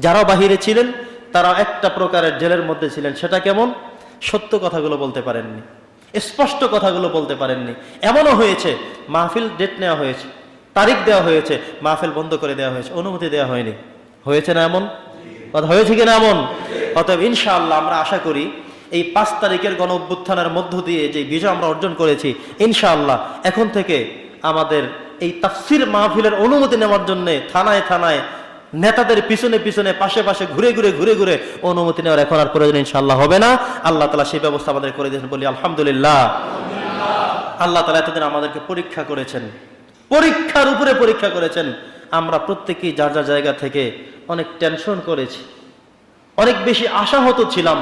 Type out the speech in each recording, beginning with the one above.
যারা বাহিরে ছিলেন, তারা একটা প্রকারের জেলের মধ্যে ছিলেন। সেটা কেমন? সত্য কথাগুলো বলতে পারেননি। স্পষ্ট কথাগুলো বলতে পারেননি। এমনও হয়েছে, মাহফিল ডেট নেওয়া হয়েছে, তারিখ দেওয়া হয়েছে, মাহফিল বন্ধ করে দেওয়া হয়েছে, অনুমতি দেওয়া হয়নি। হয়েছে না এমন? কথা হয়েছে কিনা এমন? অতএব ইনশাআল্লাহ আমরা আশা করি এই পাঁচ তারিখের গণ অভ্যুত্থানের মধ্য দিয়ে যে বিজয় আমরা অর্জন করেছি, ইনশাআল্লাহ এখন থেকে আমাদের এই তাফসির মাহফিলের অনুমতি নেওয়ার জন্য থানায় থানায় নেতাদের পিছনে পিছনে, পাশে পাশে ঘুরে ঘুরে ঘুরে ঘুরে অনুমতি নেওয়ার এখন আর প্রয়োজন ইনশাআল্লাহ হবে না। আল্লাহ তালা সেই ব্যবস্থা আমাদের করে দিয়েছেন, বলি আলহামদুলিল্লাহ। আল্লাহ তালা এতদিন আমাদেরকে পরীক্ষা করেছেন, পরীক্ষার উপরে পরীক্ষা করেছেন। আমরা প্রত্যেকেই যার যার জায়গা থেকে অনেক টেনশন করেছি। অনেক বেশি আশাহত ছিলাম,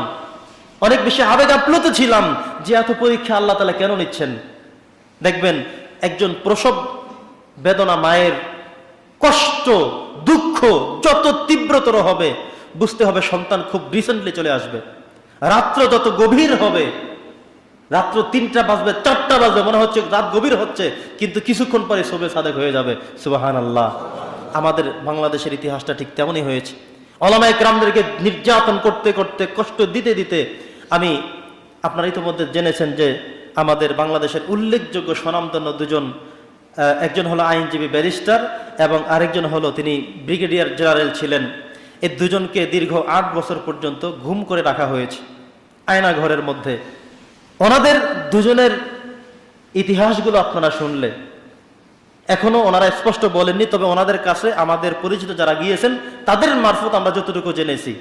অনেক বেশি আবেগ আপ্লুত ছিলাম যে এত পরীক্ষা আল্লাহ তালা কেন নিচ্ছেন? দেখবেন, একজন প্রসব বেদনা মায়ের কষ্ট, দুঃখ, যত তীব্রতর হবে, বুঝতে হবে সন্তান খুব রিসেন্টলি চলে আসবে। রাত্র যত গভীর হবে, রাত্র তিনটা বাজবে, চারটা বাজবে, মনে হচ্ছে রাত গভীর হচ্ছে, কিন্তু কিছুক্ষণ পরে সবে সাদেক হয়ে যাবে। সুবাহান আল্লাহ আমাদের বাংলাদেশের ইতিহাসটা ঠিক তেমনই হয়েছে। অলামায় গ্রামদেরকে নির্যাতন করতে করতে, কষ্ট দিতে দিতে আমি আপনারা ইতিমধ্যে জেনেছেন যে আমাদের বাংলাদেশের উল্লেখযোগ্য স্বনামধন্য দুজন একজন হলো আইনজীবী ব্যারিস্টার এবং আরেকজন হলো তিনি ব্রিগেডিয়ার জেনারেল ছিলেন। এই দুজনকে দীর্ঘ আট বছর পর্যন্ত ঘুম করে রাখা হয়েছে আয়না ঘরের মধ্যে। ওনাদের দুজনের ইতিহাসগুলো আপনারা শুনলে। এখনও ওনারা স্পষ্ট বলেননি, তবে ওনাদের কাছে আমাদের পরিচিত যারা গিয়েছেন, তাদের মারফত আমরা যতটুকু জেনেছি।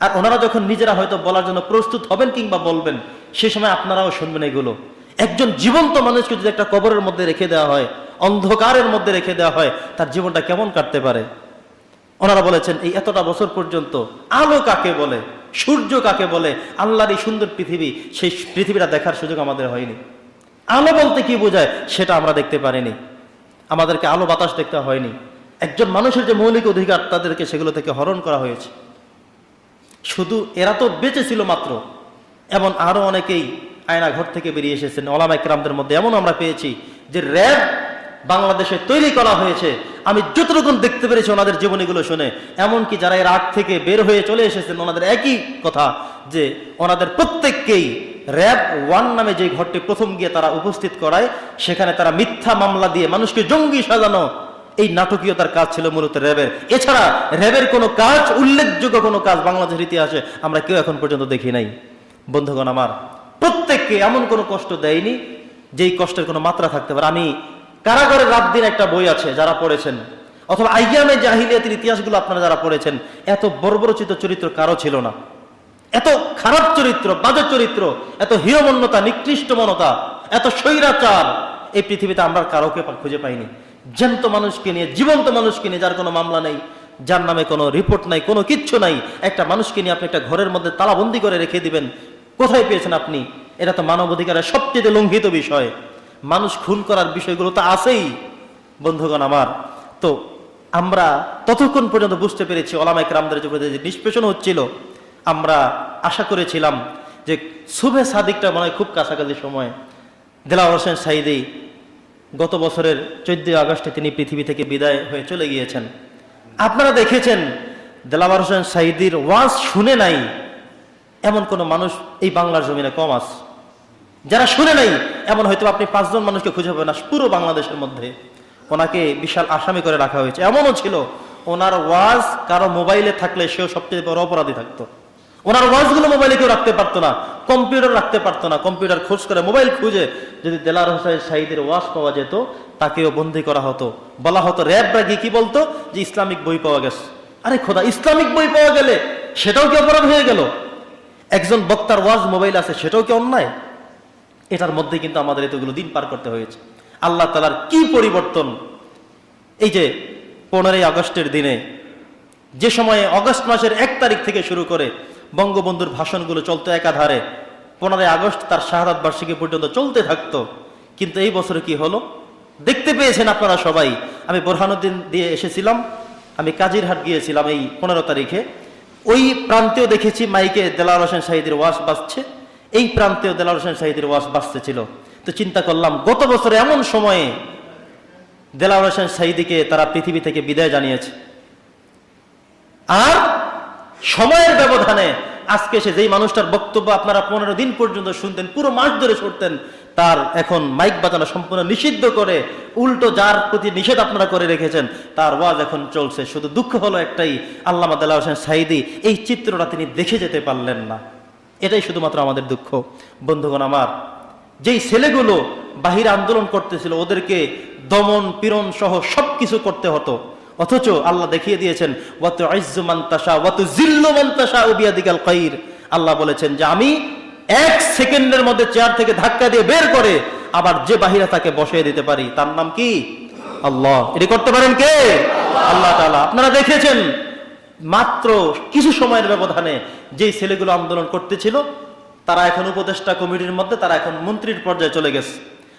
আর ওনারা যখন নিজেরা হয়তো বলার জন্য প্রস্তুত হবেন কিংবা বলবেন, সে সময় আপনারাও শুনবেন এগুলো। একজন জীবন্ত মানুষকে যদি একটা কবরের মধ্যে রেখে দেওয়া হয় অন্ধকারের মধ্যে রেখে দেওয়া হয়, তার জীবনটা কেমন কাটতে পারে? ওনারা বলেছেন, এই এতটা বছর পর্যন্ত আলো কাকে বলে, সূর্য কাকে বলে, আল্লাহর এই সুন্দর পৃথিবী, সেই পৃথিবীটা দেখার সুযোগ আমাদের হয়নি। আলো বলতে কি বোঝায়, সেটা আমরা দেখতে পারিনি। আমাদেরকে আলো বাতাস দেখতে হয়নি। একজন মানুষের যে মৌলিক অধিকার, তাদেরকে সেগুলো থেকে হরণ করা হয়েছে। শুধু এরা তো বেঁচে ছিল মাত্র। এমন আরও অনেকেই আয়না ঘর থেকে বেরিয়ে এসেছেন। ওলামা একরামদের মধ্যে এমন আমরা পেয়েছি যে র্যাব বাংলাদেশে তৈরি করা হয়েছে। আমি যতটুকু দেখতে পেরেছি ওনাদের জীবনীগুলো শুনে, এমনকি যারা এর আগ থেকে বের হয়ে চলে এসেছেন, ওনাদের একই কথা, যে ওনাদের প্রত্যেককেই র্যাব ওয়ান নামে যে ঘরটি প্রথম গিয়ে তারা উপস্থিত করায়, সেখানে তারা মিথ্যা মামলা দিয়ে মানুষকে জঙ্গি সাজানো এই নাটকীয়তার কাজ ছিল মূলত র্যাবের। এছাড়া র্যাবের কোনো কাজ, উল্লেখযোগ্য কোনো কাজ বাংলাদেশের ইতিহাসে আমরা কেউ এখন পর্যন্ত দেখি নাই। বন্ধুগণ আমার, প্রত্যেককে এমন কোনো কষ্ট দেয়নি, যেই কষ্টের কোনো মাত্রা থাকতে পারে। আমি কারাগারের রাত দিন একটা বই আছে যারা পড়েছেন। অথবা আইয়ামে জাহিলিয়াতের ইতিহাসগুলো আপনারা যারা পড়েছেন, এত বর্বরচিত চরিত্র কারও ছিল না। এত খারাপ চরিত্র, বাজে চরিত্র, এত হীরমন্যতা নিকৃষ্ট মনতা এত স্বৈরাচার এই পৃথিবীতে আমরা কারোকে খুঁজে পাইনি। জ্যান্ত মানুষকে নিয়ে, জীবন্ত মানুষকে নিয়ে যার কোনো মামলা নেই, যার নামে কোনো রিপোর্ট নাই, কোনো কিচ্ছু নাই। একটা মানুষকে নিয়ে আপনি একটা ঘরের মধ্যে তালাবন্দি করে রেখে দিবেন। কোথায় পেয়েছেন আপনি? এটা তো মানবাধিকারের সবচেয়ে লঙ্ঘিত বিষয়। মানুষ খুন করার বিষয়গুলো তো আছেই, বন্ধুগণ আমার। তো আমরা ততক্ষণ পর্যন্ত বুঝতে পেরেছি ওলামাইক রামদের যে নিষ্পেষণ হচ্ছিল, আমরা আশা করেছিলাম যে শুভে সাদিকটা মনে হয় খুব কাছাকাছি সময়। দেলাওয়ার হোসেন সাইদি গত বছরের চোদ্দই আগস্টে তিনি পৃথিবী থেকে বিদায় হয়ে চলে গিয়েছেন। আপনারা দেখেছেন, দেলাওয়ার হোসেন সাইদির ওয়াজ শুনে নাই, এমন কোনো মানুষ এই বাংলার জমিনে কম আছে। যারা শুনে নাই, এমন হয়তো আপনি পাঁচজন মানুষকে খুঁজে পাবেন না, পুরো বাংলাদেশের মধ্যে। ওনাকে বিশাল আসামি করে রাখা হয়েছে। এমনও ছিল, ওনার ওয়াজ কারও মোবাইলে থাকলে সেও সবচেয়ে বড় অপরাধী থাকতো। ওনার ওয়াজগুলো মোবাইলে কেউ রাখতে পারতো না, কম্পিউটার রাখতে পারতো না। কম্পিউটার খোঁজ করে মোবাইল খুঁজে যদি দেলার হোসেন সাইদের ওয়াজ পাওয়া যেত, তাকেও বন্দি করা হতো। বলা হতো র্যাবরা গিয়ে কি বলতো যে ইসলামিক বই পাওয়া গেছে? আরে খোদা, ইসলামিক বই পাওয়া গেলে সেটাও কি অপরাধ হয়ে গেল? একজন বক্তার ওয়াজ মোবাইল আছে, সেটাও কি অন্যায়? এটার মধ্যে কিন্তু আমাদের এতগুলো দিন পার করতে হয়েছে। আল্লাহ তালার কি পরিবর্তন? এই যে পনেরোই আগস্টের দিনে যে সময়ে অগস্ট মাসের এক তারিখ থেকে শুরু করে বঙ্গবন্ধুর ভাষণগুলো চলতো একাধারে, পনেরোই আগস্ট তার শাহাদ বার্ষিকী পর্যন্ত চলতে থাকতো। কিন্তু এই বছরে কি হলো? দেখতে পেয়েছেন আপনারা সবাই। আমি বোরহানুদ্দিন দিয়ে এসেছিলাম, আমি কাজিরহাট গিয়েছিলাম এই পনেরো তারিখে। ওই প্রান্তেও দেখেছি মাইকে দেলার হোসেন শাহিদের ওয়াজ বাজছে। এই প্রান্তেও দেলার হোসেন শাহিদের ওয়াজ বাজতে ছিল। তো চিন্তা করলাম, গত বছর এমন সময়ে দেলার হোসেন সাইদিকে তারা পৃথিবী থেকে বিদায় জানিয়েছে। আর সময়ের ব্যবধানে আজকে সে যেই মানুষটার বক্তব্য আপনারা পনেরো দিন পর্যন্ত শুনতেন, পুরো মাস ধরে শুনতেন, তার এখন মাইক বাজানো সম্পূর্ণ নিষিদ্ধ করে উল্টো যার প্রতি নিষেধ আপনারা করে রেখেছেন, তার ওয়াজ এখন চলছে। শুধু দুঃখ হলো একটাই আল্লাহ হোসেন সাইদি এই চিত্রটা তিনি দেখে যেতে পারলেন না। এটাই শুধুমাত্র আমাদের দুঃখ। বন্ধুগণ আমার, যেই ছেলেগুলো বাহিরে আন্দোলন করতেছিল, ওদেরকে দমন, পীড়ন সহ সবকিছু করতে হতো। অথচ আল্লাহ দেখিয়ে দিয়েছেন ওয়াত আইজ্জু মান তাশা ওয়াত জিল্লু মান তাশা বিয়াদিকাল খাইর। আল্লাহ বলেছেন যে, আমি এক সেকেন্ডের মধ্যে চেয়ার থেকে ধাক্কা দিয়ে বের করে আবার যে বাহিরা তাকে বসিয়ে দিতে পারি, তার নাম কি? আল্লাহ। এটি করতে পারেন কে? আল্লাহ তাআলা। আপনারা দেখেছেন মাত্র কিছু সময়ের ব্যবধানে যেই ছেলেগুলো আন্দোলন করতেছিল, তারা এখন উপদেষ্টা কমিটির মধ্যে, তারা এখন মন্ত্রীর পর্যায়ে চলে গেছে।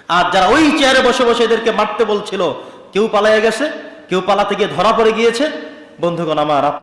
আর যারা ওই চেয়ারে বসে বসে এদেরকে মারতে বলছিল, কেউ পালাইয়া গেছে, কেউ পালাতে গিয়ে ধরা পড়ে গিয়েছে। বন্ধুগণ, আমার